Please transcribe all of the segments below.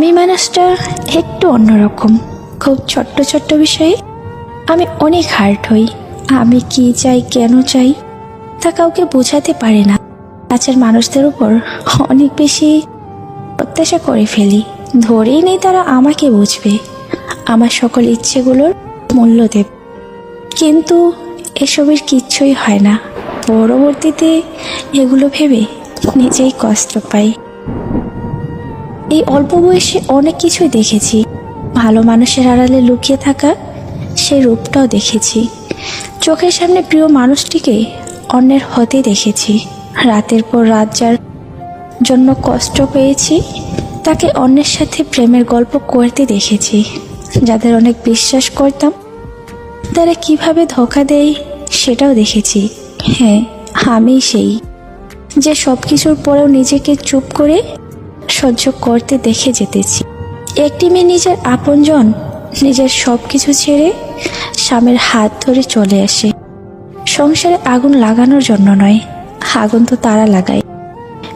আমি মানুষটা একটু অন্যরকম, খুব ছোট্ট ছোট্ট বিষয়ে। আমি অনেক হার্ট হই। আমি কি চাই, কেন চাই, তা কাউকে বোঝাতে পারি না। কাছের মানুষদের উপর অনেক বেশি প্রত্যাশা করে ফেলি। ধরেই নেই তারা আমাকে বুঝবে, আমার সকল ইচ্ছেগুলোর মূল্য দেব। কিন্তু এসবের কিচ্ছুই হয় না। পরবর্তীতে এগুলো ভেবে নিজেই কষ্ট পাই। এই অল্প বয়সে অনেক কিছুই দেখেছি। ভালো মানুষের আড়ালে লুকিয়ে থাকা সেই রূপটাও দেখেছি। চোখের সামনে প্রিয় মানুষটিকে অন্যের হতে দেখেছি। রাতের পর রাত যার জন্য কষ্ট পেয়েছি, তাকে অন্যের সাথে প্রেমের গল্প করতে দেখেছি। যাদের অনেক বিশ্বাস করতাম, তারা কীভাবে ধোকা দেয় সেটাও দেখেছি। হ্যাঁ আমি সেই। যে সব কিছুর পরেও নিজেকে চুপ করে সহ্য করতে দেখে যেতেছি। একটি মেয়ে নিজের আপনজন, নিজের সব কিছু ছেড়ে স্বামীর হাত ধরে চলে আসে। সংসারে আগুন লাগানোর জন্য নয়, আগুন তো তারা লাগায়।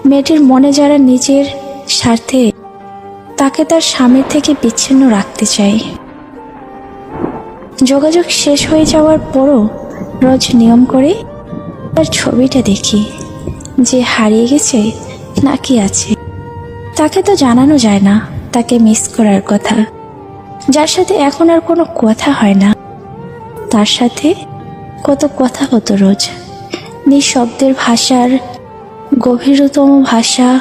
মেয়েটির মনে যারা নিজের স্বার্থে, তাকে তার স্বামীর থেকে বিচ্ছিন্ন রাখতে চায়। যোগাযোগ শেষ হয়ে যাওয়ার পরও রোজ নিয়ম করে তার ছবিটা দেখি, যে হারিয়ে গেছে নাকি আছে। তাকে তো জানানো যায় না, তাকে মিস করার কথা। যার সাথে এখন আর কোনো কথা হয় না। তার সাথে কত কথা হতো রোজ। নিঃশব্দের ভাষার গভীরতম ভাষা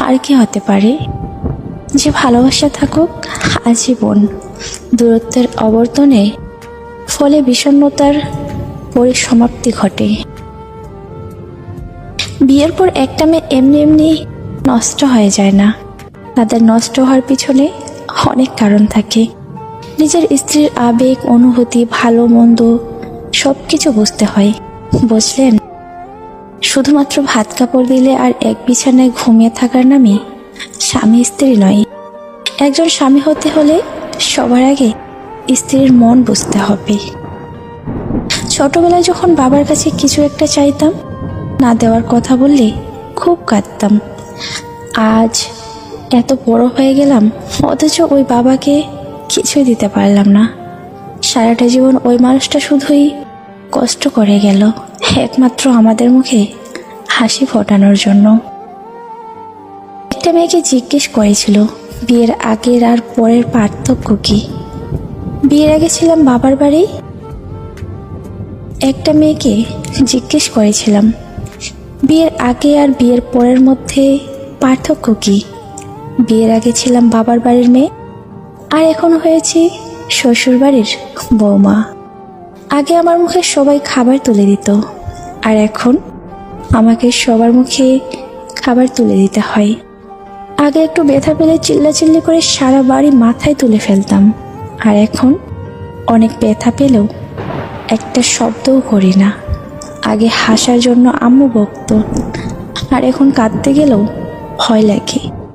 আর কি হতে পারে? যে ভালোবাসা থাকুক, আজীবন। দূরত্বের অবর্তনে ফলে বিষণ্ণতার পরিসমাপ্তি ঘটে। বিয়ের পর একটা মেয়ে এমনি এমনি নষ্ট হয়ে যায় না। তাদের নষ্ট হওয়ার পিছনে অনেক কারণ থাকে। নিজের স্ত্রীর আবেগ, অনুভূতি, ভালো, মন্দ সব কিছু বুঝতে হয়। বুঝলেন? শুধুমাত্র ভাত কাপড় দিলে আর এক বিছানায় ঘুমিয়ে থাকার নামে স্বামী স্ত্রী নয়। একজন স্বামী হতে হলে সবার আগে স্ত্রীর মন বুঝতে হবে। ছোটবেলায় যখন বাবার কাছে কিছু একটা চাইতাম, না দেওয়ার কথা বললে খুব কাঁদতাম। আজ এত বড় হয়ে গেলাম, অথচ ওই বাবাকে কিছুই দিতে পারলাম না। সারাটা জীবন ওই মানুষটা শুধুই কষ্ট করে গেল, একমাত্র আমাদের মুখে হাসি ফোটানোর জন্য। একটা মেয়েকে জিজ্ঞেস করেছিল, বিয়ের আগের আর পরের পার্থক্য কি? বিয়ের আগে ছিলাম বাবার বাড়ি? একটা মেয়েকে জিজ্ঞেস করেছিলাম বিয়ের আগে আর বিয়ের পরের মধ্যে পার্থক্য কি? বিয়ের আগে ছিলাম বাবার বাড়ির মেয়ে, আর এখন হয়েছি শ্বশুর বাড়ির বৌমা। আগে আমার মুখে সবাই খাবার তুলে দিত, আর এখন আমাকে সবার মুখে খাবার তুলে দিতে হয়। আগে একটু ব্যথা পেলে চিল্লাচিল্লি করে সারা বাড়ি মাথায় তুলে ফেলতাম, আর এখন অনেক ব্যথা পেলেও একটা শব্দও করি না। আগে হাসার জন্য আম্মু বকত। আর এখন কাঁদতে গেলেও ভয় লাগে।